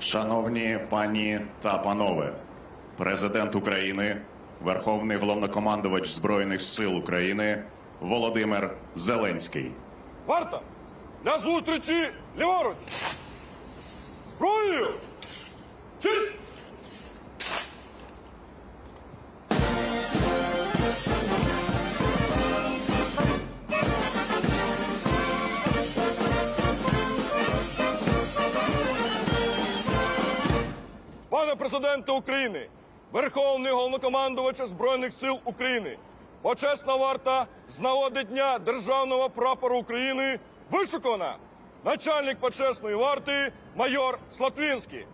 Шановні пані та панове, президент України, Верховний головнокомандувач Збройних сил України Володимир Зеленський. Варта! Для зустрічі ліворуч! Зброю! Чисть! Пане президенте України, Верховний головнокомандувач Збройних сил України, почесна варта з нагоди Дня Державного прапору України вишукана. Начальник почесної варти майор Слатвінський.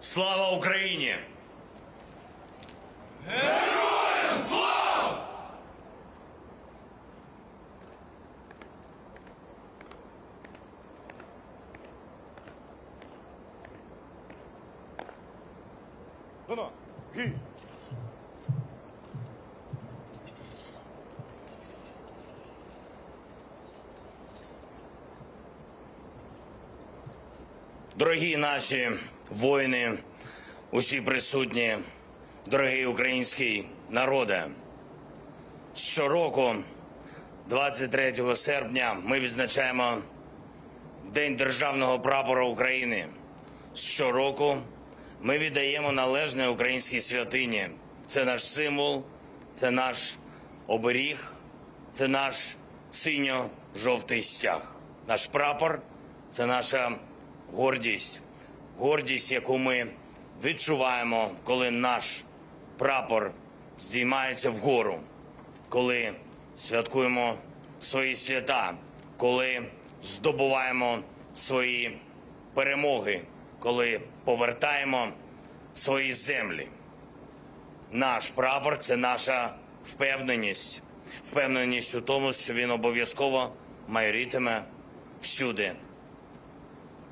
Слава Україні! Ну-ну, гі. Дорогі наші воїни, усі присутні, дорогий український народе. Щороку, 23 серпня, ми відзначаємо День Державного прапора України. Щороку ми віддаємо належне українській святині. Це наш символ, це наш оберіг, це наш синьо-жовтий стяг. Наш прапор це наша гордість, гордість, яку ми відчуваємо, коли наш прапор здіймається вгору, коли святкуємо свої свята, коли здобуваємо свої перемоги, коли повертаємо свої землі. Наш прапор це наша впевненість, впевненість у тому, що він обов'язково майорітиме всюди,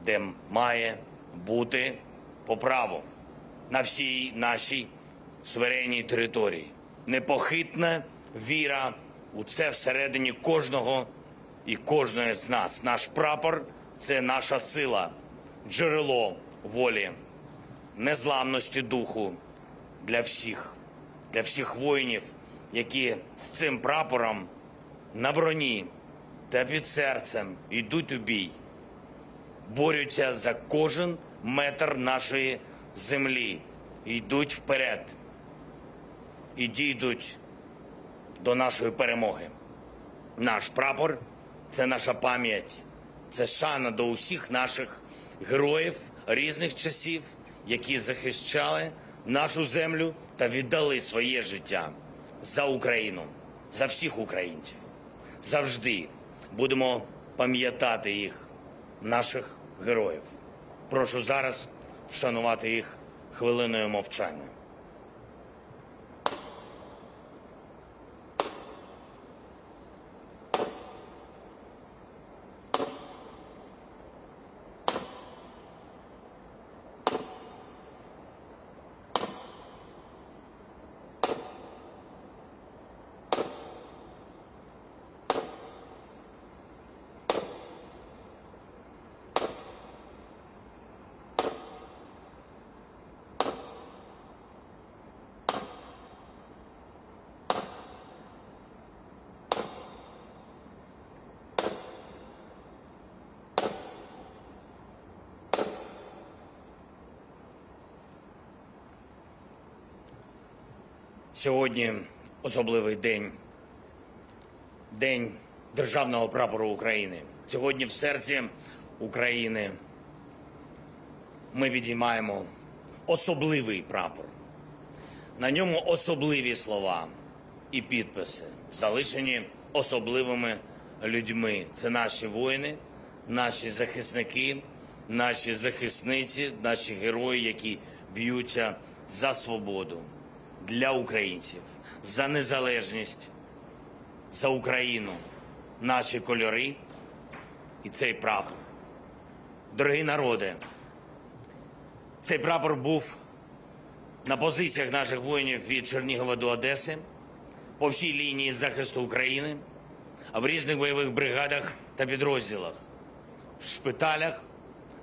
де має бути по праву на всій нашій суверенній території. Непохитна віра у це всередині кожного і кожної з нас. Наш прапор це наша сила, джерело волі, незламності духу для всіх, для всіх воїнів, які з цим прапором на броні та під серцем йдуть у бій, борються за кожен метр нашої землі, йдуть вперед і дійдуть до нашої перемоги. Наш прапор це наша пам'ять, це шана до усіх наших героїв різних часів, які захищали нашу землю та віддали своє життя за Україну, за всіх українців. Завжди будемо пам'ятати їх, наших героїв. Прошу зараз вшанувати їх хвилиною мовчання. Сьогодні особливий день. День Державного прапору України. Сьогодні в серці України ми підіймаємо особливий прапор. На ньому особливі слова і підписи, залишені особливими людьми. Це наші воїни, наші захисники, наші захисниці, наші герої, які б'ються за свободу для українців, за незалежність, за Україну, наші кольори і цей прапор. Дорогі народи, Цей прапор був на позиціях наших воїнів від Чернігова до Одеси, по всій лінії захисту України, а в різних бойових бригадах та підрозділах, в шпиталях,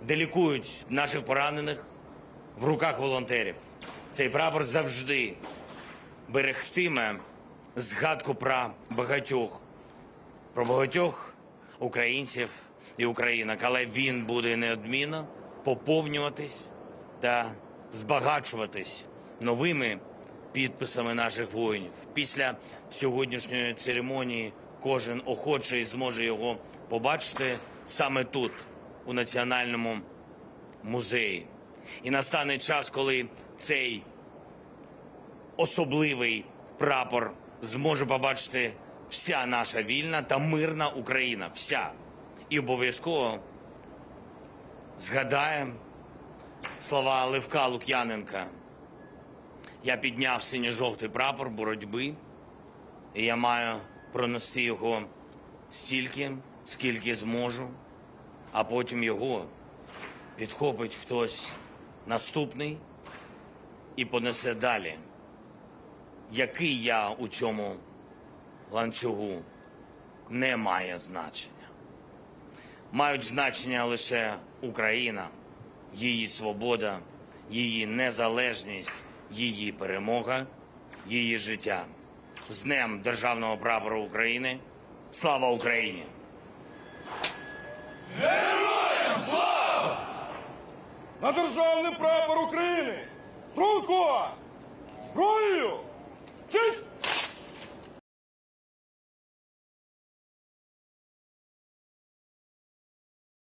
де лікують наших поранених в руках волонтерів. Цей прапор завжди берегтиме згадку про багатьох, про багатьох українців і українок, але він буде неодмінно поповнюватись та збагачуватись новими підписами наших воїнів. Після сьогоднішньої церемонії кожен охочий зможе його побачити саме тут, у національному музеї. І настане час, коли цей особливий прапор зможе побачити вся наша вільна та мирна Україна. Вся. І обов'язково згадаємо слова Левка Лук'яненка. Я підняв синьо-жовтий прапор боротьби, і я маю пронести його стільки, скільки зможу, а потім його підхопить хтось наступний і понесе далі. Який я у цьому ланцюгу не має значення. Мають значення лише Україна, її свобода, її незалежність, її перемога, її життя. З Днем Державного прапору України. Слава Україні! На державний прапор України! Струнко! Зброєю! Честь!